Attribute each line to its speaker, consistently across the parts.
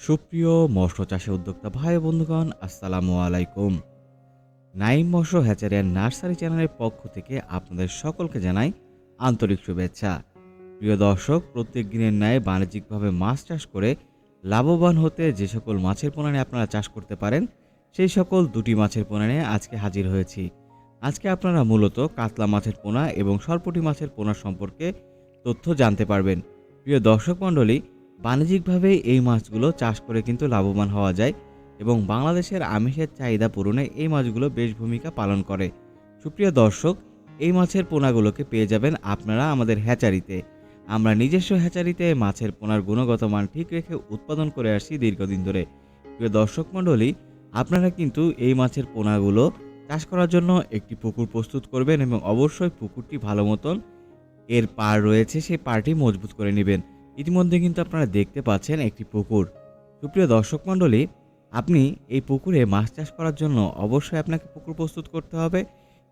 Speaker 1: সুপ্রিয় মৎস্য চাষে উদ্যোক্তা ভাই বন্ধুগণ, আসসালামু আলাইকুম। নাইম মৎস্য হ্যাচারি অ্যান্ড নার্সারি চ্যানেলের পক্ষ থেকে আপনাদের সকলকে জানাই আন্তরিক শুভেচ্ছা। প্রিয় দর্শক, প্রত্যেক দিনের ন্যায় বাণিজ্যিকভাবে মাছ চাষ করে লাভবান হতে যে সকল মাছের পোনা আপনারা চাষ করতে পারেন, সেই সকল দুটি মাছের পোনা আজকে হাজির হয়েছি। আজকে আপনারা মূলত কাতলা মাছের পোনা এবং সরপুটি মাছের পোনা সম্পর্কে তথ্য জানতে পারবেন। প্রিয় দর্শক মণ্ডলী বাণিজ্যিকভাবে এই মাছগুলো চাষ করে কিন্তু লাভবান হওয়া যায় এবং বাংলাদেশের আমিষের চাহিদা পূরণে এই মাছগুলো বেশ ভূমিকা পালন করে। সুপ্রিয় দর্শক, এই মাছের পোনাগুলোকে পেয়ে যাবেন আপনারা আমাদের হ্যাচারিতে। আমরা নিজস্ব হ্যাচারিতে মাছের পোনার গুণগত মান ঠিক রেখে উৎপাদন করে আসছি দীর্ঘদিন ধরে। প্রিয় দর্শক মণ্ডলী, আপনারা কিন্তু এই মাছের পোনাগুলো চাষ করার জন্য একটি পুকুর প্রস্তুত করবেন এবং অবশ্যই পুকুরটি ভালো মতন এর পার রয়েছে, সেই পাড়টি মজবুত করে নেবেন। ইতিমধ্যে কিন্তু আপনারা দেখতে পাচ্ছেন একটি পুকুর। সুপ্রিয় দর্শক মণ্ডলী, আপনি এই পুকুরে মাছ চাষ করার জন্য অবশ্যই আপনাকে পুকুর প্রস্তুত করতে হবে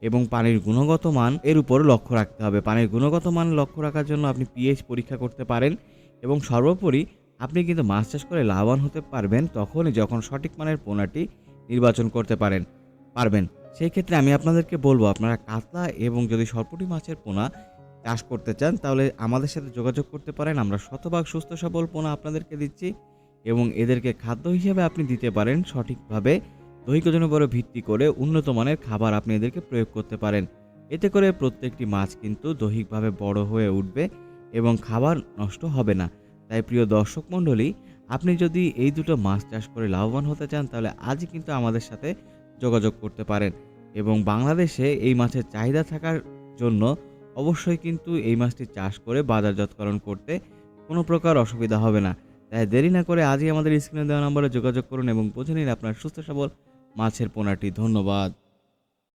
Speaker 1: এবং পানির গুণগত মান এর উপর লক্ষ্য রাখতে হবে। পানির গুণগত মান লক্ষ্য রাখার জন্য আপনি পিএইচ পরীক্ষা করতে পারেন এবং সর্বোপরি আপনি কিন্তু মাছ চাষ করে লাভবান হতে পারবেন তখনই যখন সঠিক মানের পোনাটি নির্বাচন করতে পারেন, পারবেন। সেই ক্ষেত্রে আমি আপনাদেরকে বলব, আপনারা কাতলা এবং যদি সরপুটি মাছের পোনা চাষ করতে চান, তাহলে আমাদের সাথে যোগাযোগ করতে পারেন। আমরা শতভাগ সুস্থ সবল পোনা আপনাদেরকে দিচ্ছি এবং এদেরকে খাদ্য হিসেবে আপনি দিতে পারেন সঠিকভাবে। দৈহিক ওজনের উপরে ভিত্তি করে উন্নত মানের খাবার আপনি এদেরকে প্রয়োগ করতে পারেন। এতে করে প্রত্যেকটি মাছ কিন্তু দৈহিকভাবে বড় হয়ে উঠবে এবং খাবার নষ্ট হবে না। তাই প্রিয় দর্শক মণ্ডলী, আপনি যদি এই দুটো মাছ চাষ করে লাভবান হতে চান, তাহলে আজই কিন্তু আমাদের সাথে যোগাযোগ করতে পারেন এবং বাংলাদেশে এই মাছের চাহিদা থাকার জন্য অবশ্যই কিন্তু এই মাছটি চাষ করে বাজারজাতকরণ করতে কোনো প্রকার অসুবিধা হবে না। তাই দেরি না করে আজই আমাদের স্ক্রিনে দেওয়া নম্বরে যোগাযোগ করুন এবং বুঝে নিন আপনার সুস্থ সবল মাছের পোনাটি। ধন্যবাদ।